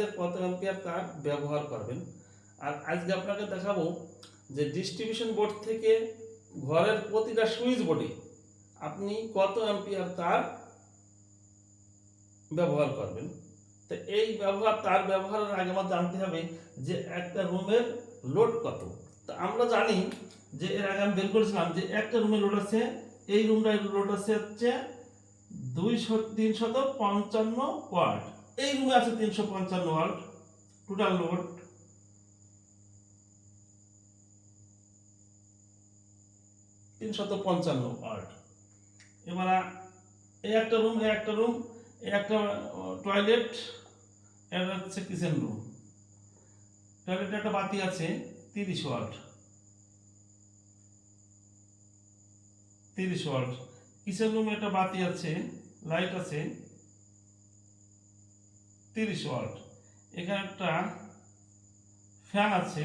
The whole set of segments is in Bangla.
যে কত অ্যাম্পিয়ার তার ব্যবহার করবেন। আর আজকে আপনাকে দেখাবো যে ডিস্ট্রিবিউশন বোর্ড থেকে ঘরের প্রতিটা সুইচ বোর্ডে আপনি কত অ্যাম্পিয়ার তার ব্যবহার করবেন। তো এই ব্যবহার, তার ব্যবহারের আগে আমার জানতে হবে যে একটা রুমের লোড কত। তো আমরা জানি যে এর আগে আমি বের করেছিলাম যে একটা রুমে লোড আছে, এই রুমটার লোড আছে হচ্ছে দুইশো, তিনশত পঞ্চান্ন ওয়াট। এই রুমে আছে তিনশো পঞ্চান্ন ওয়াট টোটাল লোড তিনশত পঞ্চান্ন ওয়াট। এবার এই একটা রুম এই একটা রুম এই একটা টয়লেট এটা হচ্ছে কিচেন রুম টয়লেটে একটা বাতি আছে, তিরিশ ওয়াট। তিরিশ ওয়াট। কিচেন রুমে একটা বাতি আছে লাইট আছে। তিরিশ ওয়াট। এখানে একটা ফ্যান আছে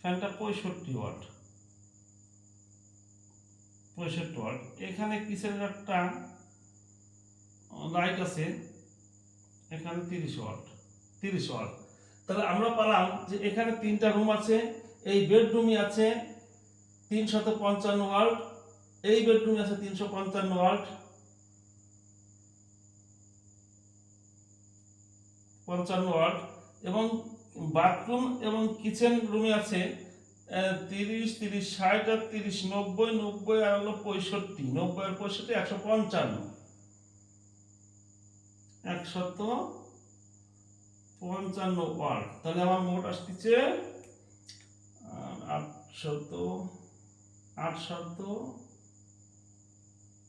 ফ্যানটা পঁয়ষট্টি ওয়াট। পঁয়ষট্টি ওয়াট। এখানে কিচেনের একটা লাইট আছে, এখানে তিরিশ ওয়াট। তিরিশ ওয়াট। তাহলে আমরা পেলাম যে এখানে তিনটা রুম আছে, এই বেডরুমই আছে তিনশত পঞ্চান্ন ওয়াট, এই বেডরুমে আছে তিনশো পঞ্চান্ন ওয়াট। পঞ্চান্ন ওয়াট এবং বাথরুম এবং কিচেন রুমে আছে তিরিশ তিরিশ ষাট আর তিরিশ, নব্বই নব্বই আর হলো পঁয়ষট্টি। নব্বই আর পঁয়ষট্টি একশো পঞ্চান্ন। একশত পঞ্চান্ন ওয়াট তাহলে আমার মোট আসতেছে আটশত আটশত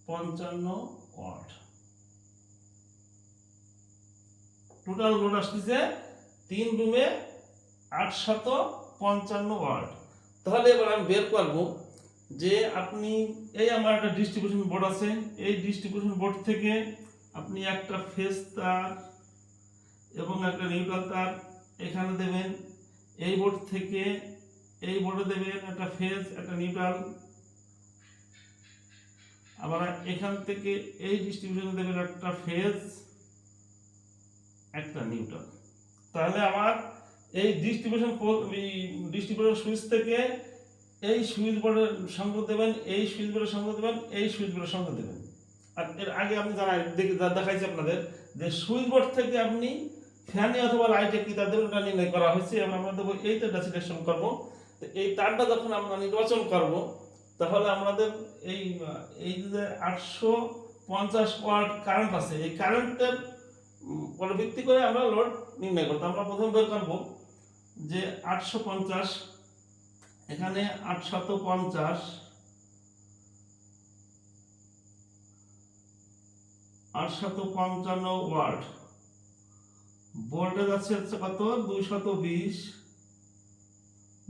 পঞ্চান্ন ওয়াট টোটাল লোড আসতেছে তিন রুমে আটশত পঞ্চান্ন ওয়াট তাহলে এবার আমি বের করব যে আপনি এই আমার একটা ডিস্ট্রিবিউশন বোর্ড আছে। এই ডিস্ট্রিবিউশন বোর্ড থেকে আপনি একটা ফেস তার এবং একটা নিউট্রাল তার এখানে দেবেন। এই বোর্ড থেকে এই বোর্ডে দেবেন একটা ফেজ একটা নিউট্রাল আবার এখান থেকে এই ডিস্ট্রিবিউশনে দেবেন একটা ফেজ একটা নিউট্রাল তাহলে আমার এই ডিস্ট্রিবিউশন এই ডিস্ট্রিবিউশন সুইচ থেকে এই সুইচ বোর্ডের সঙ্গে দেবেন, এই সুইচ বোর্ডের সঙ্গে দেবেন, এই সুইচ বোর্ডের সঙ্গে দেবেন। আর এর আগে আপনি দেখে- দেখাইছি আপনাদের, যে সুইচ বোর্ড থেকে আপনি ফ্যানে অথবা লাইটে কি দেবেন ওটা নির্ণয় করা হয়েছে, এবং আমরা দেবো এই তারটা সিলেকশন করব। তো এই তারটা যখন আমরা নির্বাচন করব, তাহলে আমাদের এই এই যে আটশো পঞ্চাশ ওয়াট কারেন্ট আছে, এই কারেন্টের উপর ভিত্তি করে আমরা লোড নির্ণয় করতে আমরা প্রথম বের করব যে আটশো পঞ্চাশ, এখানে আটশত পঞ্চাশ, আটশত পঞ্চান্ন ওয়াট। ভোল্টেজ আছে হচ্ছে কত? দুইশত বিশ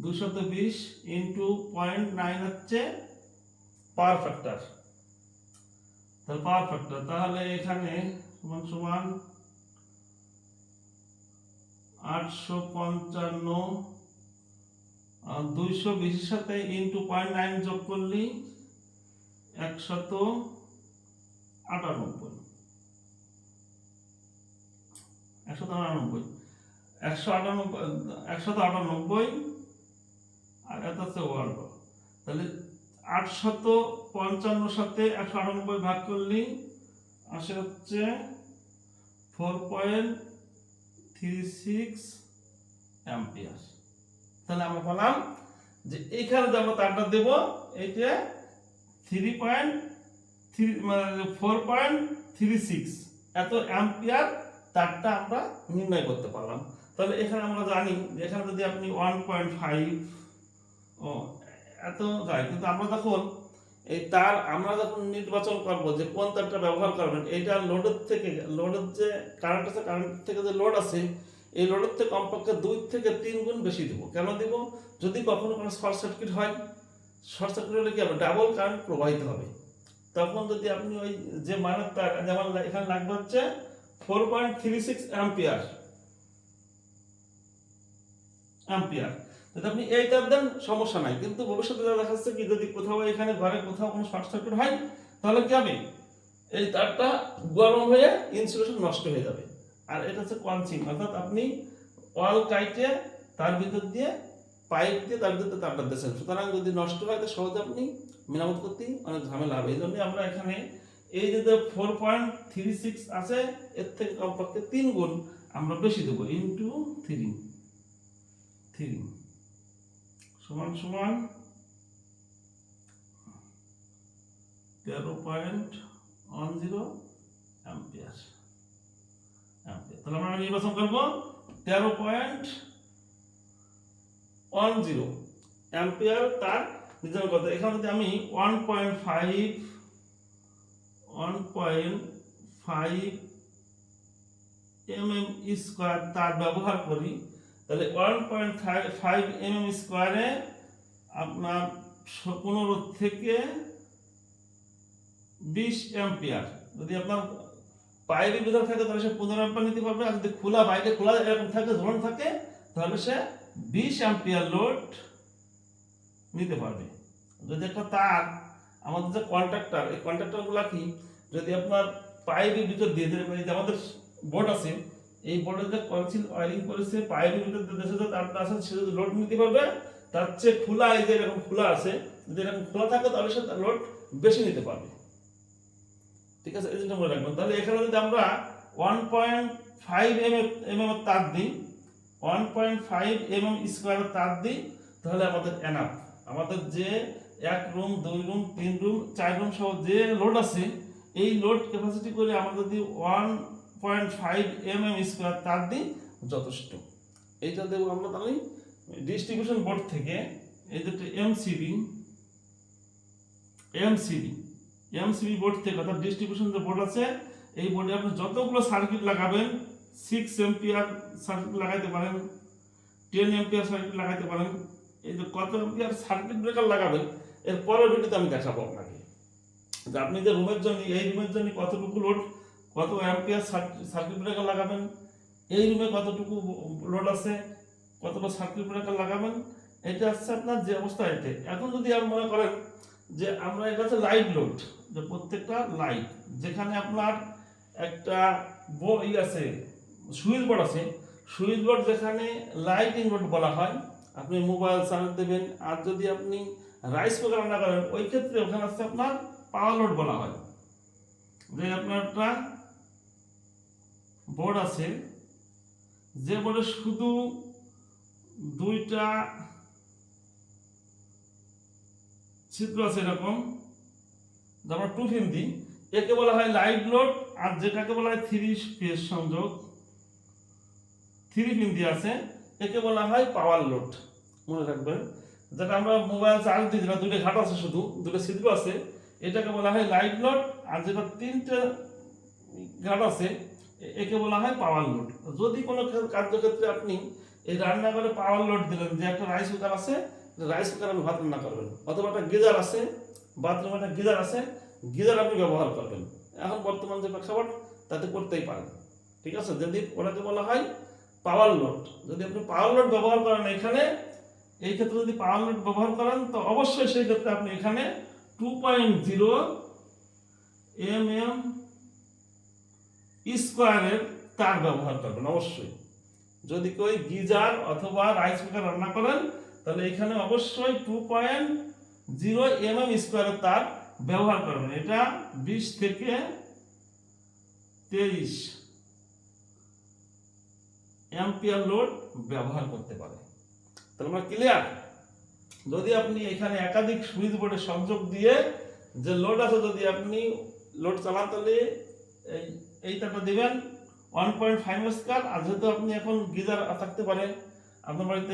দুশত বিশ ইন্টু পয়েন্ট নাইন হচ্ছে পাওয়ার ফ্যাক্টর তাহলে পাওয়ার ফ্যাক্টর তাহলে এখানে সমান সমান আটশো পঞ্চান্ন দুইশো বিশের সাথে ইন্টু পয়েন্ট নাইন যোগ করলি একশত আটানব্বই। একশত আটানব্বই। একশো আটানব্বই, একশত আটানব্বই আর এত হচ্ছে ওয়ার্ড তাহলে আটশত পঞ্চান্ন সাথে একশো আটানব্বই ভাগ করলি আসে হচ্ছে four point three six ampere তাহলে আমরা বললাম যে এইখানে যে আমরা তারটা দেবো এইটা থ্রি পয়েন্ট থ্রি মানে ফোর পয়েন্ট থ্রি সিক্স এত অ্যাম্পিয়ার তারটা আমরা নির্ণয় করতে পারলাম। তাহলে এখানে আমরা জানি যে এখানে যদি আপনি ওয়ান পয়েন্ট ফাইভ ও, এত যায়। কিন্তু আমরা যখন এই তার আমরা যখন নির্বাচন করব, যে কোন তারটা ব্যবহার করবেন এটা লোডের থেকে লোডের যে কারেন্ট আছে কারেন্ট থেকে যে লোড আছে, এই লোডের থেকে কমপক্ষে দুই থেকে তিন গুণ বেশি দেবো। কেন দিব? যদি কখনো কোনো শর্ট সার্কিট হয় শর্ট সার্কিট হলে কি হবে? ডাবল কারেন্ট প্রবাহিত হবে। তখন যদি আপনি ওই যে মানের তার, যেমন এখানে লাগবে হচ্ছে four point three six ampere ampere আপনি এই তার দেন, সমস্যা নাই। কিন্তু ভবিষ্যতে দেখা যাচ্ছে কি, যদি কোথাও এখানে ঘরে কোথাও কোনো শর্ট সার্কিট হয়, তাহলে কি হবে? এই তারটা গরম হয়ে ইনসুলেশন নষ্ট হয়ে যাবে। আর এটা হচ্ছে কনসিং অর্থাৎ আপনি ওয়াল কাইটে তার ভিতর দিয়ে পাইপ দিয়ে তার ভিতর তারটা দিয়েছেন সুতরাং যদি নষ্ট হয়, তো সহজে আপনি মেরামত করতে অনেক ঝামেলা হবে। এই জন্য আমরা এখানে এই যে ফোর পয়েন্ট থ্রি সিক্স আছে, এর থেকে কমপক্ষে তিন গুণ আমরা বেশি দেবো ইন্টু থ্রি থ্রি সমান সমান তেরো point one zero ampere. Ampere. তাহলে আমরা নির্বাচন করব তেরো পয়েন্ট ওয়ান জিরো অ্যাম্পিয়ার তার নির্ধারণ করতে এখানে যদি আমি one point five, one point five M M square তার ব্যবহার করি তাহলে one point five M M স্কোয়ারে আপনার পনেরো থেকে বিশ অ্যাম্পিয়ার যদি আপনার বাইরে ভিতরে থাকে, তাহলে সে পনেরো অ্যাম্পিয়ার নিতে পারবে। আর যদি খোলা, বাইরে খোলা এরকম থাকে ঝোলানো থাকে, তাহলে সে বিশ অ্যাম্পিয়ার লোড নিতে পারবে। যদি একটা তার, আমাদের যে কন্ট্রাক্টর এই কন্ট্রাক্টরগুলো কি, যদি আপনার পাইপের ভিতর দিয়ে দেবে এই যে আমাদের বোর্ড আছে এই বোর্ডে যে কনসিল ওয়ারিং করেছে দিয়ে দেশে যে তারটা আছে সে যদি লোড নিতে পারবে, তার চেয়ে খোলা এই যে এরকম খোলা আছে, যদি এরকম খোলা থাকে, তাহলে সে তার লোড বেশি নিতে পারবে। ঠিক আছে? এই জিনিসটা মনে রাখবেন। তাহলে এখানে যদি আমরা one point five M M এর তার দিই one point five M M স্কোয়ারের তার দিই, তাহলে আমাদের এনাফ আমাদের যে এক রুম দুই রুম তিন রুম চার রুম সহ যে লোড আছে, এই লোড ক্যাপাসিটি করে আমরা যদি one point five M M square তার দিই যথেষ্ট। এইটা দেবো আমরা তাহলে ডিস্ট্রিবিউশন বোর্ড থেকে এই যে এমসিবি এমসিবি এমসিবি বোর্ড থেকে অর্থাৎ ডিস্ট্রিবিউশন যে বোর্ড আছে, এই বোর্ডে আপনি যতগুলো সার্কিট লাগাবেন সিক্স এম্পিয়ার সার্কিট লাগাইতে পারেন টেন এম্পিয়ার সার্কিট লাগাইতে পারেন, এই যে কত এম্পিয়ার সার্কিট ব্রেকার লাগাবেন, এর পরের ভিডিওতে আমি দেখাবো আপনাকে। আপনি যে রুমের জন্য, এই রুমের জন্য কতটুকু লোড কত অ্যাম্পিয়ার সার্কিট ব্রেকার লাগাবেন? এই রুমে কতটুকু লোড আছে? কতটা সার্কিট ব্রেকার লাগাবেন? এটা হচ্ছে আপনার যে অবস্থা এতে। এখন যদি আপনি মনে করেন যে আমরা এটা হচ্ছে লাইট লোড যে প্রত্যেকটা লাইট যেখানে আপনার একটা বই আছে, সুইচ বোর্ড আছে, সুইচ বোর্ড যেখানে লাইটিং লোড বলা হয়, আপনি মোবাইল চার্জ দেবেন। আর যদি আপনি রাইস কুকার রান্না করেন, ওই ক্ষেত্রে ওখানে আছে আপনার পাওয়ার লোড বলা হয়। যে আপনার বোর্ড আছে, যে বোর্ডে শুধু দুইটা ছিদ্র আছে এরকম যেমন টু ফিন একে বলা হয় লাইট লোড আর যেটাকে বলা হয় থ্রি ফেজ সংযোগ। থ্রি পিন দিয়ে আছে, একে বলা হয় পাওয়ার লোড মনে রাখবেন যেটা আমরা মোবাইল চার্জ দিই, যেটা দুটো ঘাট আছে শুধু দুটো ছিদ্র আছে, এটাকে বলা হয় লাইট লোড আর যেটা তিনটে ঘাট আছে একে বলা হয় পাওয়ার লোড যদি কোনো ক্ষে- কার্যক্ষেত্রে আপনি এই রান্নাঘরে পাওয়ার লোড দিলেন, যে একটা রাইস কুকার আছে রাইস কুকার আপনি ভাত রান্না করবেন, অথবা একটা গিজার আছে বাথরুমে একটা গিজার আছে, গিজার আপনি ব্যবহার করবেন। এখন বর্তমান যে প্রেক্ষাপট, তাতে করতেই পারেন। ঠিক আছে? যদি ওটাকে বলা হয় পাওয়ার লোড যদি আপনি পাওয়ার লোড ব্যবহার করেন এখানে, এই ক্ষেত্রে যদি পাওয়ার লোড ব্যবহার করেন, তো অবশ্যই সেই ক্ষেত্রে আপনি এখানে two point zero M M স্কোয়ারের তার ব্যবহার করবেন, অবশ্যই। যদি কেউ গিজার অথবা রাইস কুকার রান্না করেন, তাহলে এখানে অবশ্যই two point zero M M স্কোয়ারের তার ব্যবহার করবেন। এটা বিশ থেকে তেইশ অ্যাম্পিয়ার লোড ব্যবহার করতে পারে। তাহলে আমরা ক্লিয়ার যদি আপনি এখানে একাধিক সুইচ বোর্ডে সংযোগ দিয়ে যে লোড আছে, যদি আপনি লোড চালান, তাহলে এই এই তারটা দেবেন ওয়ান পয়েন্ট ফাইভ স্কার আর যেহেতু আপনি এখন গিজার থাকতে পারে, আপনার বাড়িতে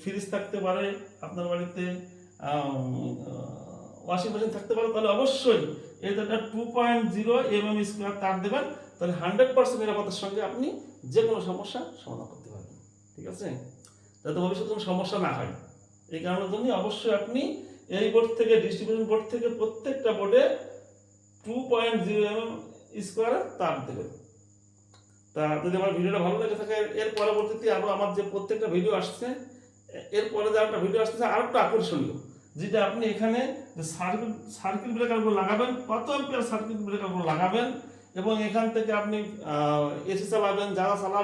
ফ্রিজ থাকতে পারে, আপনার বাড়িতে ওয়াশিং মেশিন থাকতে পারে, তাহলে অবশ্যই এই তারটা two point zero M M square তার দেবেন, তাহলে হান্ড্রেড পার্সেন্ট নিরাপত্তার সঙ্গে আপনি যে কোনো সমস্যা সমাধান করতে পারবেন, ঠিক আছে? যাতে ভবিষ্যতে কোনো সমস্যা না হয়। এই কারণের জন্য অবশ্যই আপনি এই বোর্ড থেকে ডিস্ট্রিবিউশন বোর্ড থেকে প্রত্যেকটা বোর্ডে two point zero M M square তার দেবেন তা যদি আমার ভিডিওটা ভালো লেগে থাকে, এর পরবর্তীতে আরও আমার যে প্রত্যেকটা ভিডিও আসছে, এর পরে যে একটা ভিডিও আসতেছে আরও একটা আকর্ষণীয়, যেটা আপনি এখানে যে সার্কিট সার্কিট ব্রেকারগুলো লাগাবেন কত অ্যাম্পিয়ার সার্কিট ব্রেকারগুলো লাগাবেন, এবং এখান থেকে আপনি এসি চালাবেন যারা চালাবেন